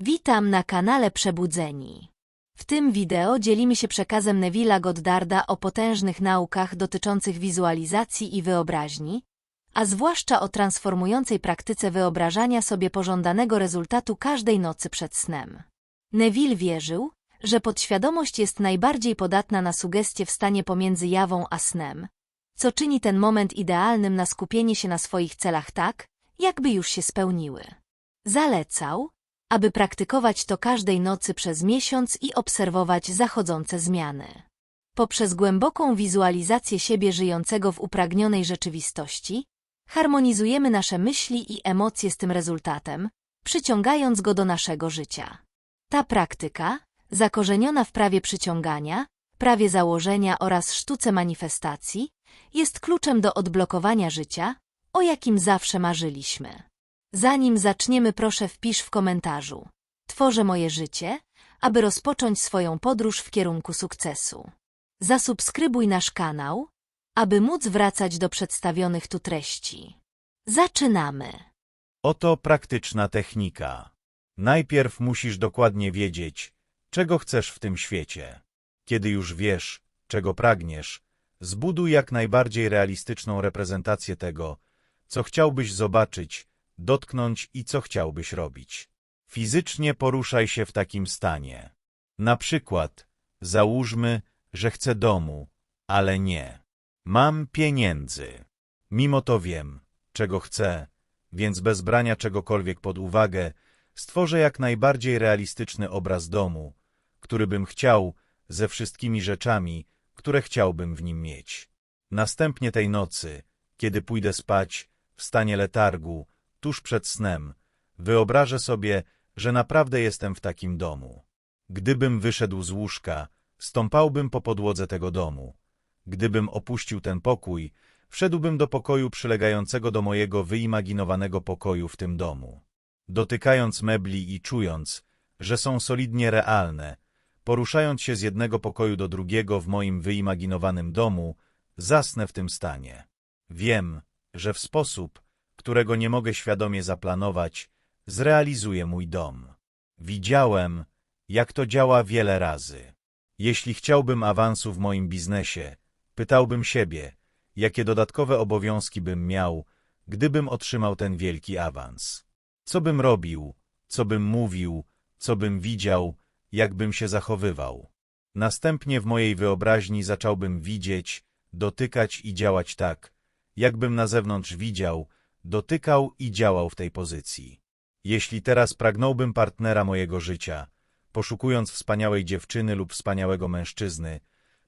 Witam na kanale Przebudzeni. W tym wideo dzielimy się przekazem Neville'a Goddarda o potężnych naukach dotyczących wizualizacji i wyobraźni, a zwłaszcza o transformującej praktyce wyobrażania sobie pożądanego rezultatu każdej nocy przed snem. Neville wierzył, że podświadomość jest najbardziej podatna na sugestie w stanie pomiędzy jawą a snem, co czyni ten moment idealnym na skupienie się na swoich celach tak, jakby już się spełniły. Zalecał, aby praktykować to każdej nocy przez miesiąc i obserwować zachodzące zmiany. Poprzez głęboką wizualizację siebie żyjącego w upragnionej rzeczywistości, harmonizujemy nasze myśli i emocje z tym rezultatem, przyciągając go do naszego życia. Ta praktyka, zakorzeniona w prawie przyciągania, prawie założenia oraz sztuce manifestacji, jest kluczem do odblokowania życia, o jakim zawsze marzyliśmy. Zanim zaczniemy, proszę wpisz w komentarzu. Tworzę moje życie, aby rozpocząć swoją podróż w kierunku sukcesu. Zasubskrybuj nasz kanał, aby móc wracać do przedstawionych tu treści. Zaczynamy. Oto praktyczna technika. Najpierw musisz dokładnie wiedzieć, czego chcesz w tym świecie. Kiedy już wiesz, czego pragniesz, zbuduj jak najbardziej realistyczną reprezentację tego, co chciałbyś zobaczyć, dotknąć i co chciałbyś robić. Fizycznie poruszaj się w takim stanie. Na przykład, załóżmy, że chcę domu, ale nie. Mam pieniędzy. Mimo to wiem, czego chcę, więc bez brania czegokolwiek pod uwagę, stworzę jak najbardziej realistyczny obraz domu, który bym chciał ze wszystkimi rzeczami, które chciałbym w nim mieć. Następnie tej nocy, kiedy pójdę spać, w stanie letargu, tuż przed snem, wyobrażę sobie, że naprawdę jestem w takim domu. Gdybym wyszedł z łóżka, stąpałbym po podłodze tego domu. Gdybym opuścił ten pokój, wszedłbym do pokoju przylegającego do mojego wyimaginowanego pokoju w tym domu. Dotykając mebli i czując, że są solidnie realne, poruszając się z jednego pokoju do drugiego w moim wyimaginowanym domu, zasnę w tym stanie. Wiem, że w sposób, którego nie mogę świadomie zaplanować, zrealizuję mój dom. Widziałem, jak to działa wiele razy. Jeśli chciałbym awansu w moim biznesie, pytałbym siebie, jakie dodatkowe obowiązki bym miał, gdybym otrzymał ten wielki awans. Co bym robił, co bym mówił, co bym widział, jakbym się zachowywał. Następnie w mojej wyobraźni zacząłbym widzieć, dotykać i działać tak, jakbym na zewnątrz widział, dotykał i działał w tej pozycji. Jeśli teraz pragnąłbym partnera mojego życia, poszukując wspaniałej dziewczyny lub wspaniałego mężczyzny,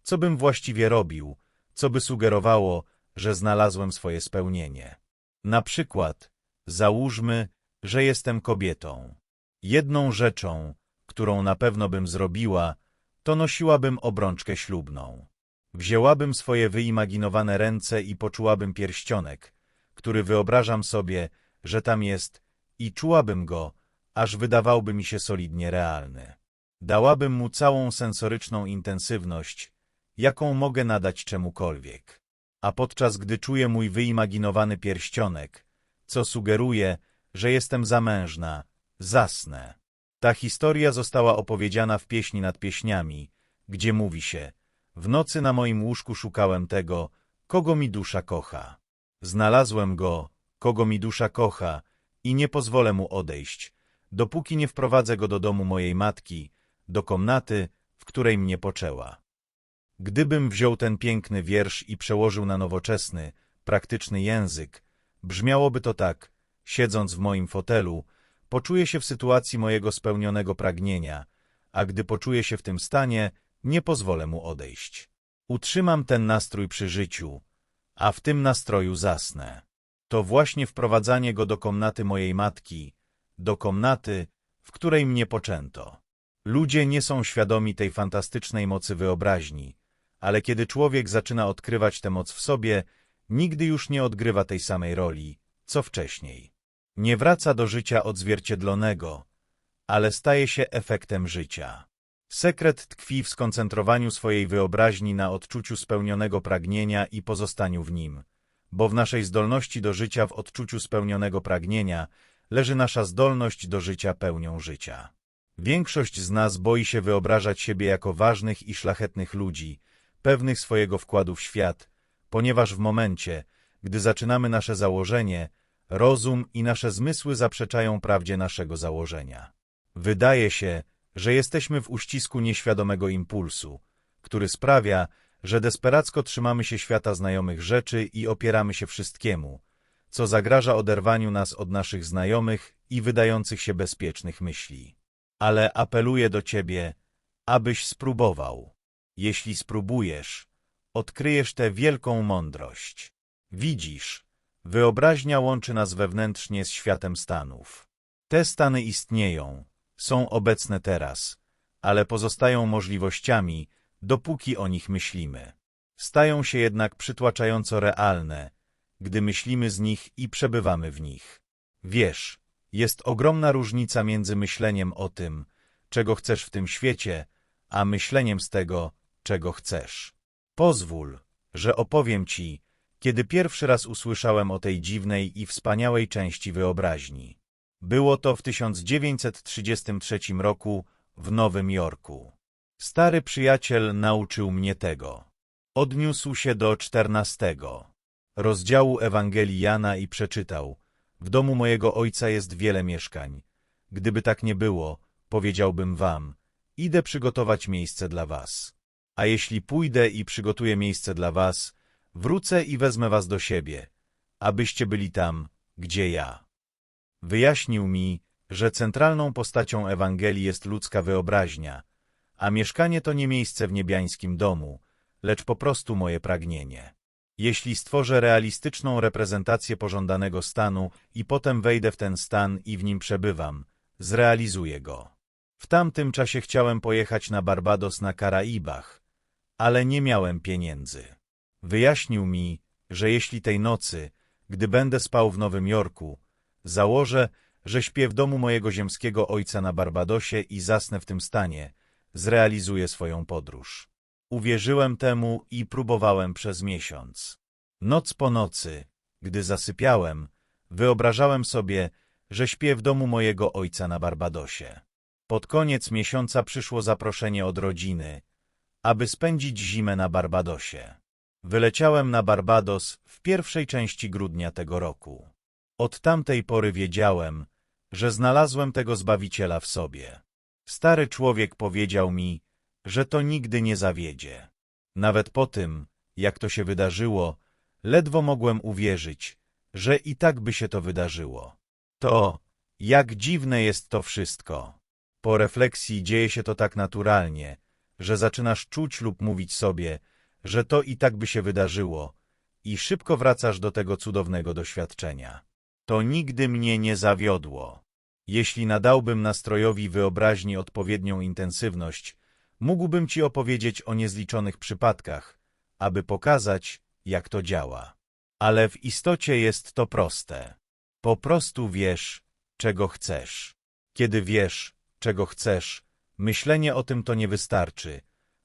co bym właściwie robił, co by sugerowało, że znalazłem swoje spełnienie. Na przykład, załóżmy, że jestem kobietą. Jedną rzeczą, którą na pewno bym zrobiła, to nosiłabym obrączkę ślubną. Wzięłabym swoje wyimaginowane ręce i poczułabym pierścionek, który wyobrażam sobie, że tam jest i czułabym go, aż wydawałby mi się solidnie realny. Dałabym mu całą sensoryczną intensywność, jaką mogę nadać czemukolwiek. A podczas gdy czuję mój wyimaginowany pierścionek, co sugeruje, że jestem zamężna, zasnę. Ta historia została opowiedziana w pieśni nad pieśniami, gdzie mówi się W nocy na moim łóżku szukałem tego, kogo mi dusza kocha. Znalazłem go, kogo mi dusza kocha, i nie pozwolę mu odejść, dopóki nie wprowadzę go do domu mojej matki, do komnaty, w której mnie poczęła. Gdybym wziął ten piękny wiersz i przełożył na nowoczesny, praktyczny język, brzmiałoby to tak, siedząc w moim fotelu, poczuję się w sytuacji mojego spełnionego pragnienia, a gdy poczuję się w tym stanie, nie pozwolę mu odejść. Utrzymam ten nastrój przy życiu, a w tym nastroju zasnę. To właśnie wprowadzanie go do komnaty mojej matki, do komnaty, w której mnie poczęto. Ludzie nie są świadomi tej fantastycznej mocy wyobraźni, ale kiedy człowiek zaczyna odkrywać tę moc w sobie, nigdy już nie odgrywa tej samej roli, co wcześniej. Nie wraca do życia odzwierciedlonego, ale staje się efektem życia. Sekret tkwi w skoncentrowaniu swojej wyobraźni na odczuciu spełnionego pragnienia i pozostaniu w nim, bo w naszej zdolności do życia w odczuciu spełnionego pragnienia leży nasza zdolność do życia pełnią życia. Większość z nas boi się wyobrażać siebie jako ważnych i szlachetnych ludzi, pewnych swojego wkładu w świat, ponieważ w momencie, gdy zaczynamy nasze założenie, rozum i nasze zmysły zaprzeczają prawdzie naszego założenia. Wydaje się, że jesteśmy w uścisku nieświadomego impulsu, który sprawia, że desperacko trzymamy się świata znajomych rzeczy i opieramy się wszystkiemu, co zagraża oderwaniu nas od naszych znajomych i wydających się bezpiecznych myśli. Ale apeluję do ciebie, abyś spróbował. Jeśli spróbujesz, odkryjesz tę wielką mądrość. Widzisz, wyobraźnia łączy nas wewnętrznie z światem stanów. Te stany istnieją, są obecne teraz, ale pozostają możliwościami, dopóki o nich myślimy. Stają się jednak przytłaczająco realne, gdy myślimy z nich i przebywamy w nich. Wiesz, jest ogromna różnica między myśleniem o tym, czego chcesz w tym świecie, a myśleniem z tego, czego chcesz. Pozwól, że opowiem ci, kiedy pierwszy raz usłyszałem o tej dziwnej i wspaniałej części wyobraźni. Było to w 1933 roku w Nowym Jorku. Stary przyjaciel nauczył mnie tego. Odniósł się do czternastego rozdziału Ewangelii Jana i przeczytał W domu mojego ojca jest wiele mieszkań. Gdyby tak nie było, powiedziałbym wam, idę przygotować miejsce dla was. A jeśli pójdę i przygotuję miejsce dla was, wrócę i wezmę was do siebie, abyście byli tam, gdzie ja. Wyjaśnił mi, że centralną postacią Ewangelii jest ludzka wyobraźnia, a mieszkanie to nie miejsce w niebiańskim domu, lecz po prostu moje pragnienie. Jeśli stworzę realistyczną reprezentację pożądanego stanu i potem wejdę w ten stan i w nim przebywam, zrealizuję go. W tamtym czasie chciałem pojechać na Barbados na Karaibach, ale nie miałem pieniędzy. Wyjaśnił mi, że jeśli tej nocy, gdy będę spał w Nowym Jorku, założę, że śpię w domu mojego ziemskiego ojca na Barbadosie i zasnę w tym stanie, zrealizuję swoją podróż. Uwierzyłem temu i próbowałem przez miesiąc. Noc po nocy, gdy zasypiałem, wyobrażałem sobie, że śpię w domu mojego ojca na Barbadosie. Pod koniec miesiąca przyszło zaproszenie od rodziny, aby spędzić zimę na Barbadosie. Wyleciałem na Barbados w pierwszej części grudnia tego roku. Od tamtej pory wiedziałem, że znalazłem tego Zbawiciela w sobie. Stary człowiek powiedział mi, że to nigdy nie zawiedzie. Nawet po tym, jak to się wydarzyło, ledwo mogłem uwierzyć, że i tak by się to wydarzyło. To, jak dziwne jest to wszystko. Po refleksji dzieje się to tak naturalnie, że zaczynasz czuć lub mówić sobie, że to i tak by się wydarzyło i szybko wracasz do tego cudownego doświadczenia. To nigdy mnie nie zawiodło. Jeśli nadałbym nastrojowi wyobraźni odpowiednią intensywność, mógłbym ci opowiedzieć o niezliczonych przypadkach, aby pokazać, jak to działa. Ale w istocie jest to proste. Po prostu wiesz, czego chcesz. Kiedy wiesz, czego chcesz, myślenie o tym to nie wystarczy.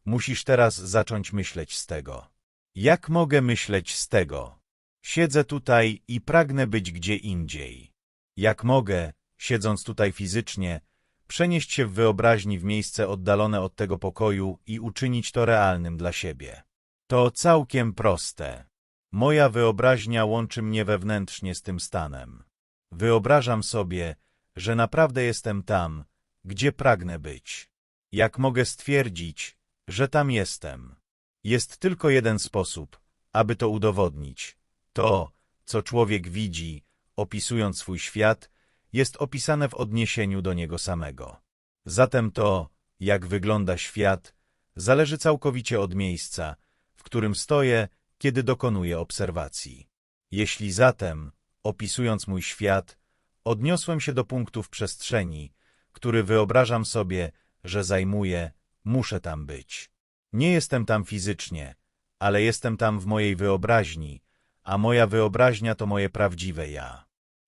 Musisz teraz zacząć myśleć z tego. Jak mogę myśleć z tego? Siedzę tutaj i pragnę być gdzie indziej. Jak mogę, siedząc tutaj fizycznie, przenieść się w wyobraźni w miejsce oddalone od tego pokoju i uczynić to realnym dla siebie. To całkiem proste. Moja wyobraźnia łączy mnie wewnętrznie z tym stanem. Wyobrażam sobie, że naprawdę jestem tam, gdzie pragnę być. Jak mogę stwierdzić, że tam jestem? Jest tylko jeden sposób, aby to udowodnić. To, co człowiek widzi, opisując swój świat, jest opisane w odniesieniu do niego samego. Zatem to, jak wygląda świat, zależy całkowicie od miejsca, w którym stoję, kiedy dokonuję obserwacji. Jeśli zatem, opisując mój świat, odniosłem się do punktu w przestrzeni, który wyobrażam sobie, że zajmuję, muszę tam być. Nie jestem tam fizycznie, ale jestem tam w mojej wyobraźni, a moja wyobraźnia to moje prawdziwe ja.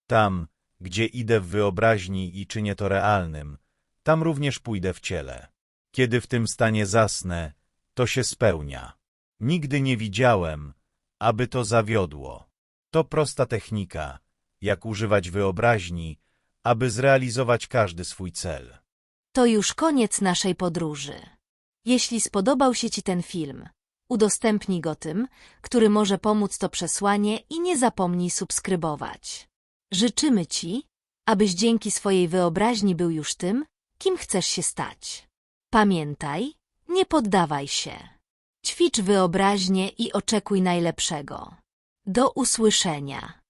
Tam, gdzie idę w wyobraźni i czynię to realnym, tam również pójdę w ciele. Kiedy w tym stanie zasnę, to się spełnia. Nigdy nie widziałem, aby to zawiodło. To prosta technika, jak używać wyobraźni, aby zrealizować każdy swój cel. To już koniec naszej podróży. Jeśli spodobał się Ci ten film, udostępnij go tym, który może pomóc to przesłanie i nie zapomnij subskrybować. Życzymy Ci, abyś dzięki swojej wyobraźni był już tym, kim chcesz się stać. Pamiętaj, nie poddawaj się. Ćwicz wyobraźnię i oczekuj najlepszego. Do usłyszenia.